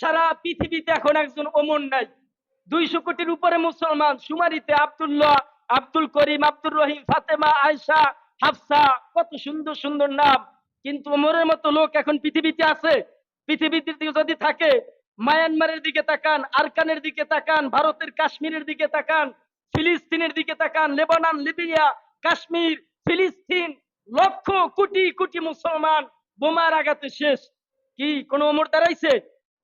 সারা পৃথিবীতে এখন একজন ওমর নাই। দুইশো কোটির উপরে মুসলমান, সুমারিতে আব্দুল্লাহ, আব্দুল করিম, আব্দুর রহিম, ফাতেমা আয়সা হাফসা, কত সুন্দর সুন্দর নাম। কিন্তু ওমরের মতো লোক এখন পৃথিবীতে আছে। পৃথিবীতে যদি থাকে, মায়ানমারের দিকে তাকান, আরকানের দিকে তাকান, ভারতের কাশ্মীরের দিকে তাকান, ফিলিস্তিনের দিকে তাকান, লেবানন, লিবিয়া, কাশ্মীর, ফিলিস্তিন, লক্ষ কোটি কোটি মুসলমান বোমার আঘাতে শেষ। কি কোন ওমর দাঁড়াইছে?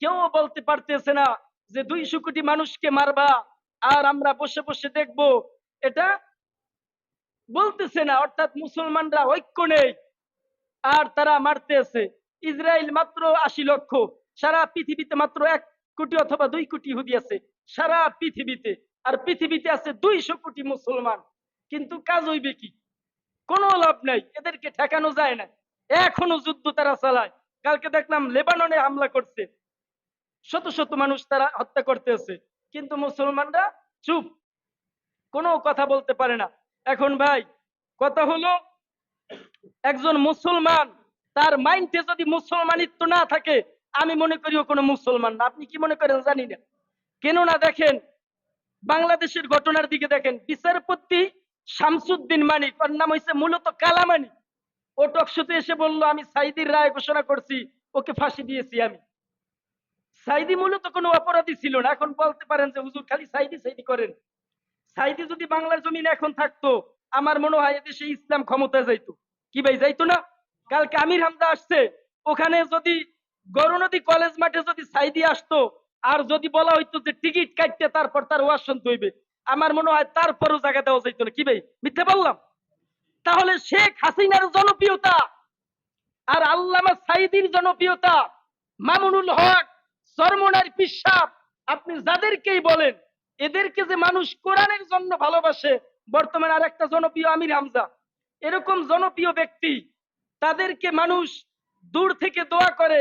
কেউ বলতে পারতেছে না যে দুইশো কোটি মানুষকে মারবা, আর আমরা বসে বসে দেখব। এটা বলতেছে না, অর্থাৎ মুসলমানরা ঐক্য নেই, আর তারা মারতেছে। ইসরায়েল মাত্র আশি লক্ষ, সারা পৃথিবীতে মাত্র এক কোটি অথবা দুই কোটি হুদি আছে, সারা পৃথিবীতে। আর পৃথিবীতে আছে দুইশো কোটি মুসলমান। কিন্তু কাজ হইবে কি? কোনো লাভ নাই, এদেরকে ঠেকানো যায় না। এখনও যুদ্ধ তারা চালায়। কালকে দেখলাম লেবাননে হামলা করছে। শত শত মানুষ তারা হত্যা করতেছে কিন্তু মুসলমানরা চুপ। কোনো কথা বলতে পারে না। এখন ভাই, কথা হলো, একজন মুসলমান, তার মাইন্ডে যদি মুসলমানিত্ব না থাকে, আমি মনে করি ও কোনো মুসলমান না। আপনি কি মনে করেন? জানি না। কেন না দেখেন, বাংলাদেশের ঘটনার দিকে দেখেন। বিচারপতি শামসুদ্দিন মানিক ওর নাম হয়েছে মূলত কালামানি। ও টকশোতে এসে বলল, আমি সাইদির রায় ঘোষণা করছি, ওকে ফাঁসি দিয়েছি আমি। সাইদি মূলত কোনো অপরাধী ছিল না। এখন বলতে পারেন যে হুজুর খালি সাইদি সাইদি করেন। সাইদি যদি বাংলার জমিনে এখন থাকতো, আমার মনে হয় এদেশে ইসলাম ক্ষমতায় যাইতো। কি ভাই, যাইতো না? কালকে আমির হামজা আসছে, ওখানে যদি গরনদী কলেজ মাঠে যদি সাইদি আসতো, আর যদি বলা হইতো যে টিকিট কাটতে তারপর তার ওয়াজ শুনতে হইবে, আমার মনে হয় তারপরও জায়গা দেওয়া যাইতো না। কি ভাই, মিথ্যে বললাম? তাহলে শেখ হাসিনার জনপ্রিয়তা আর আল্লামা সাইদির জনপ্রিয়তা মামুনুল হক সরমনার পিসাব, আপনি যাদেরকেই বলেন, এদেরকে যে মানুষ কোরআনের জন্য ভালোবাসে, বর্তমানে আর একটা জনপ্রিয় আমির হামজা। এরকম জনপ্রিয় ব্যক্তি, তাদেরকে মানুষ দূর থেকে দোয়া করে,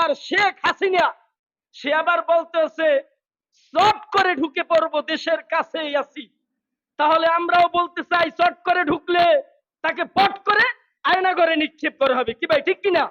আর শেখ হাসিনা, সে আবার বলতেছে, চট করে ঢুকে পড়ব, দেশের কাছেই আছি। তাহলে আমরাও বলতে চাই, চট করে ঢুকলে তাকে পট করে আয়না করে নিক্ষেপ করা হবে। কি ভাই, ঠিক কিনা?